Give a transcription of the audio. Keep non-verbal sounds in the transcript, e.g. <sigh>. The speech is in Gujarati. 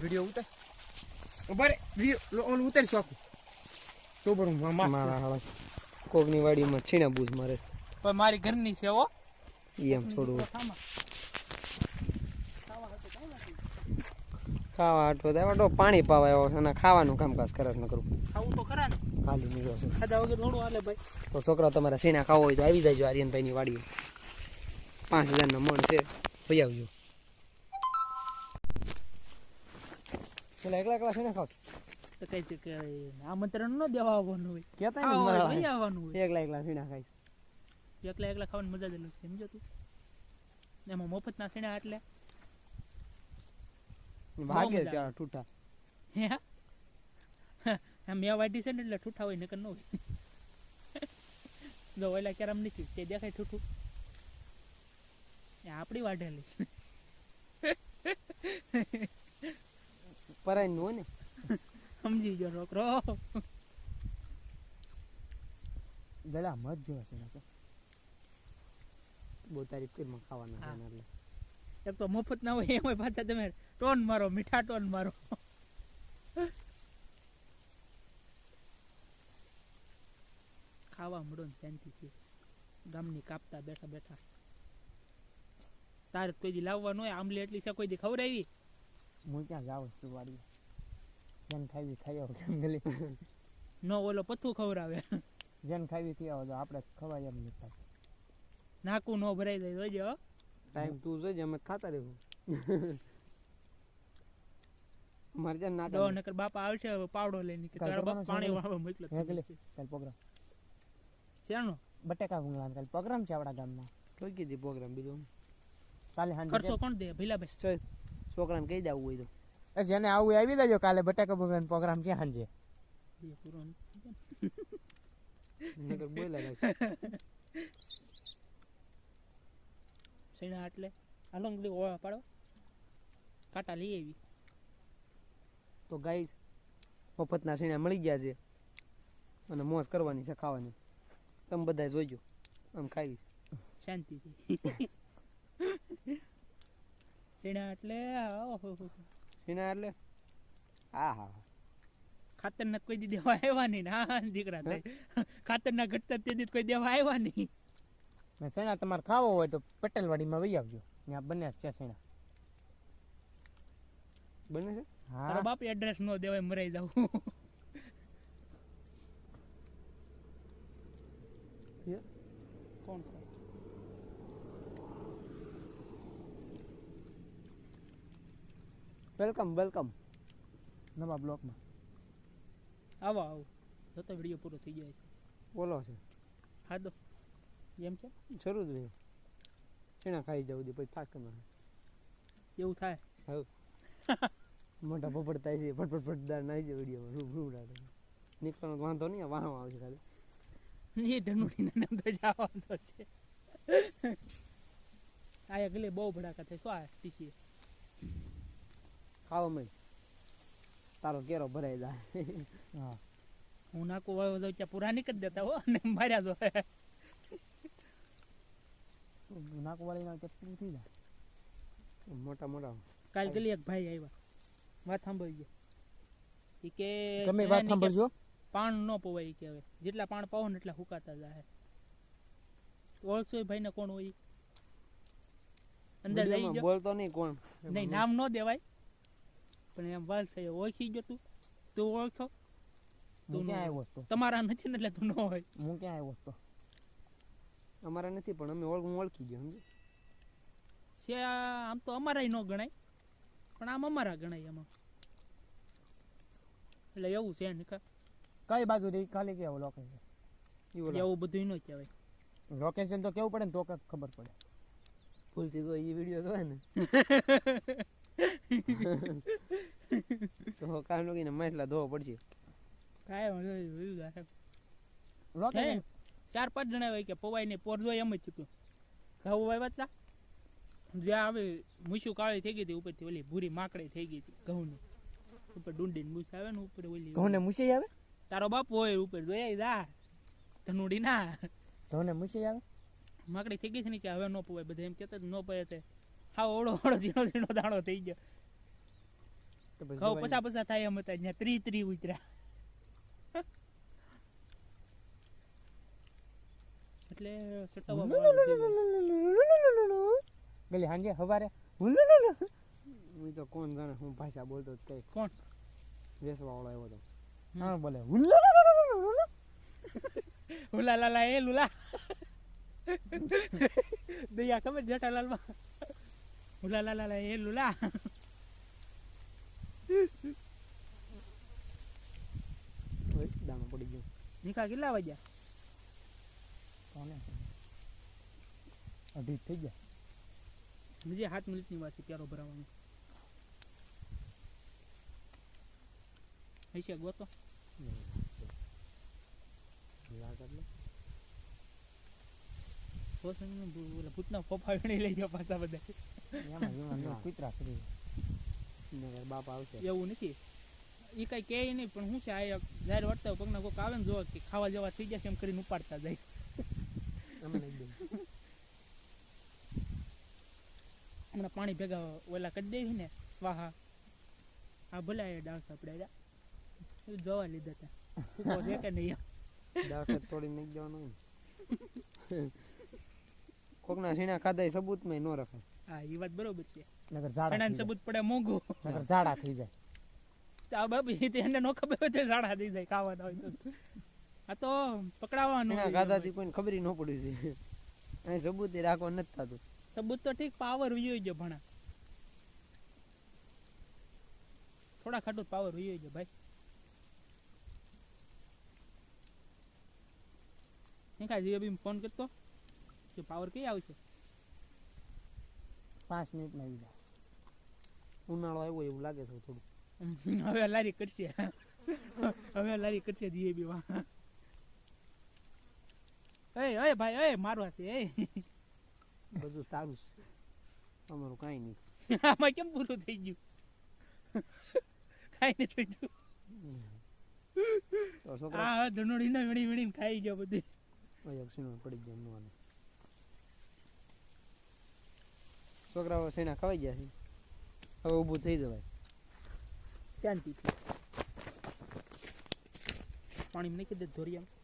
વીડિયો ઉતાર. બરે વીડિયો ઓલું ઉતારીશું આખું. તો પણ મારા મારા હાલા કોકની વાડીમાં છીણા બૂઝ મારે. પણ મારી ઘરની છે હો. એમ થોડું ખાવા હાટવો તો પાણી પાવા આવ્યો છે અને ખાવાનું કામકાજ કરે ન કરું. ખાવું તો ખરા ને. ખાલી નીકળો છે ખાધા વગર થોડું હાલે ભાઈ. તો છોકરા તમારા સીણા ખાવો હોય તો આવી જાયજો આર્યનભાઈની વાડીએ. પાંચ હજારના મણ છે. ભાઈ આવજો. પેલા એકલા એકલા સીણા ખાવ કઈ છે કે આમંત્રણ ન દેવા આવવાનું હોય. કેતા ખાવા હોય લઈ આવવાનું હોય. એકલા એકલા સીણા ખાય એકલા એકલા ખાવાની મજા જ અલગ છે સમજો તું. એમાં મફતના સીણા એટલે ભાગે છે. હે હા? મેં વાઢી છે ને એટલે ઠૂઠા હોય નકર ન હોય. જો ઓલા ક્યારે આમ નથી તે દેખાય ઠૂઠું. એ આપણી વાઢેલી. પરાઈ નું ને? સમજી ગયો છોકરો. ગળા મત જોવા છે બહુ તારીફ કરીમાં ખાવાના હા. છે એના એટલે. એક તો મફત ના હોય એમાં પાછા તમે ટોન મારો મીઠા ટોન મારો. ખાવા મળો ને શાંતિથી ગામની કાપતા બેઠા બેઠા. તારે કોઈ દી લાવવાનું હોય આમલી એટલી છે કોઈ દી ખવડાવી? હું ક્યાં જાઉં છું વાડી જેમ ખાવી ખાઈ આવો ગલી ઓલો પથ્થું ખવડાવે. જેમ ખાવી ખાઈ આવો આપણે ખવાય એમ નહીં થાય. નાકું ન ભરાઈ જાય જોજો ટાઈમ તું જોજે અમે ખાતા રહેવું. મારે જ્યાં દો નકર બાપા આવશે પાવડો લઈને કે તારા બાપ પાણી વાળવા મોકલે કાલ પ્રોગ્રામ. શેનો બટેકા ભૂંગળા કાલે પ્રોગ્રામ છે આપણા ગામમાં. કોઈ કીધી પ્રોગ્રામ બીજું? કાલે હાંજે ખર્ચો કોણ દે? ભઈલા ભાઈ ચાલ છોકરાને કહી દેવું હોય તો. જેને આવું આવી દેજો કાલે બટાકા ભૂંગળાનો પ્રોગ્રામ છે હાંજે. બે પૂરો ન- નકર બોલ્યા રાખે. શેના એટલે હાલો અંગડી ઓળા પાડો. કાટા લઈ આવી. તો ગાઈસ મફતના સીણા મળી ગયા છે. અને મોજ કરવાની છે ખાવાની. તમે બધા જોઈજો આમ ખાવી. શાંતિથી. શેના એટલે સીણા એટલે? હા હા ખાતરના કોઈ દી દેવા આવ્યા નહીં ને. હા દીકરા થાય ખાતરના ઘટતા તે દી કોઈ દેવા આવ્યા નહીં. ને તમારે ખાવો હોય તો પટેલવાડીમાં વહી આવજો. ત્યાં બને જ છે સેણા. બને છે? તારો હા બાપ એડ્રેસ નો દેવાય મરાઈ જાવ યે. કોણ છે વેલકમ વેલકમ નવા બ્લોકમાં આવો આવો જોતો વીડિયો પૂરો થઈ જાય છે બોલો છે હા તો એમ છે શરૂ જ રહ્યું સીણા ખાઈ જવું દે પછી થાક કમાય એવું થાય હા મોટા પપડતા છે ફટફટ ફટદાર નાઈ જાય વિડીયોમાં રૂબ રૂબ નીકળવાનો વાંધો નહીં વાહ આવશે ખાલી એ ધનુડી નામ તો જવાનો છે. આ ગલે બહુ ભડાકા થાય. શું આ ટીસી ખાવા મય તારો કેરો ભરાઈ જાય. હા. હું નાકુ વાળો જાઉં ત્યાં પૂરા નહીં દેતા હો અને માર્યા તો. વાળી ના પૂરું થઈ જાય મોટા મોટા. કાલ ગલી એક ભાઈ આવ્યા. વાત સાંભળી ગયા ઈ કે તમે વાત સાંભળજો. પાણ ન પવાય કહેવાય. જેટલા પાણ પાવો ને એટલા હુકાતા જાય ઓળખશો એ ભાઈને કોણ હોય? અંદર લઈ જાય ગયો? બોલતો નહીં કોણ. નહીં નામ ન દેવાય. પણ એમ વાત થઈ ઓળખી ગયો તું. તું ઓળખો. તું ક્યાં આવ્યો હતો તમારા નથી ને એટલે તું ન હોય. હું ક્યાં આવ્યો હતો અમારા નથી પણ અમે ઓળખ ઓળખી ગયો સમજે છે આમ તો અમારા ન ગણાય. પણ આમ અમારા ગણાય એમાં. એટલે એવું છે ને કા- કઈ બાજુ થી ખાલી કેવું લોકેશન એવું બધું ન કહેવાય. લોકેશન તો કેવું પડે ને તો કાંઈક ખબર પડે. ભૂલથી તો એ વીડિયો જોવે ને. <laughs> તો કામ લોકોને માછલા ધોવો પડશે. કાંઈ વાંધો નહીં, લોકેશન? ચાર પાંચ જણા હોય કે પવાય ને પોર જોઈ એમ જ ચૂક્યું. ઘઉં હોય તા? જ્યાં આવે મૂછું કાળી થઈ ગઈ હતી ઉપરથી ઓલી ભૂરી માકડી થઈ ગઈ હતી ઘઉંની. ઉપર ડુંડી મૂછ આવે ને ઉપર ઓલી ઘઉં ને મૂસી આવે? તારો બાપ હોય ઉપર જોયા જા ધનુડી ના ધોને મૂછી આવે માકડી થઈ ગઈ છે ને કે હવે નો પવાય. બધા એમ કહેતા નો પવાય. તે હા ઓળો ઓળો ઝીણો ઝીણો દાણો થઈ ગયો. ઘઉં પસા પસા થાય એમ હતા. ત્યાં ત્રી ત્રી ઉતર્યા. એટલે સટાવા ગલી હાંજે હવારે. હું તો કોણ જાણે હું ભાષા બોલતો કઈ કોણ? વેસવા વાળો આવ્યો હતો હા બોલે. હુલા લાલા એ લુલા. દયા ખબર જેઠાલાલમાં? હુલા લાલા એ લુલા. દાણો પડી ગયો. નિકા કેટલા વાગ્યા? કોને અઢી થઈ ગયા. બીજે સાત મિનિટની વાત છે ક્યારો ભરાવાનું? હૈશે ગોતો ભૂતના ફોફા વીણી લઈ જાઓ પાછા બધા કૂતરા કરી બાપ આવશે એવું નથી એ કઈ કે નહીં પણ શું છે આ જાહેર વર્તા પગના કોક આવે ને જોવા કે ખાવા જવા થઈ જશે એમ કરીને ઉપાડતા જાય હમણાં પાણી ભેગા ઓલા કરી દેવી ને સ્વાહા હા ભલે ડાન્સ સાપડે જોવા લીધા હતા. કે નહીં? દાખલ તોડી નાખી દેવાનું હોય ને કોકના સીણા ખાધા સબૂતમાં ન રખાય હા એ વાત બરોબર છે. નગર ઝાડા. સબૂત પડે મોંઘું. નગર ઝાડા થઈ જાય. તો આ બાબી તો એને નો ખબર હોય ઝાડા થઈ જાય ખાવાના હોય તો. આ તો હોય. ખાધાથી કોઈને ખબર ન પડી છે. અહીં સબૂત એ રાખવા નથી થતું. સબૂત તો ઠીક પાવર વિયો ગયો ભણા. થોડા ખાટું પાવર વિયો ગયો ભાઈ. નહીં કાંઈ જીએબી ફોન કરતો કે પાવર કઈ આવશે પાંચ મિનિટમાં આવી જાય. ઉનાળો આવ્યો એવું લાગે છે થોડું <laughs> હવે લારી કરશે. હવે લારી કરશે જીએબી માં. એ એ ભાઈ એ મારવા છે એ. બધું સારું છે. અમારું કાંઈ નહીં. આમાં કેમ પૂરું થઈ ગયું? કાંઈ નથી થઈ છોકરા આ ધનોડી ના વીણી વીણીને ખાઈ ગયો બધું. ઓય પડી ગયા એમનું છોકરાઓ સેના ખવાઈ ગયા છે? હવે ઊભું થઈ જવાય. શાંતિ પાણી નહીં કીધે ધોરિયા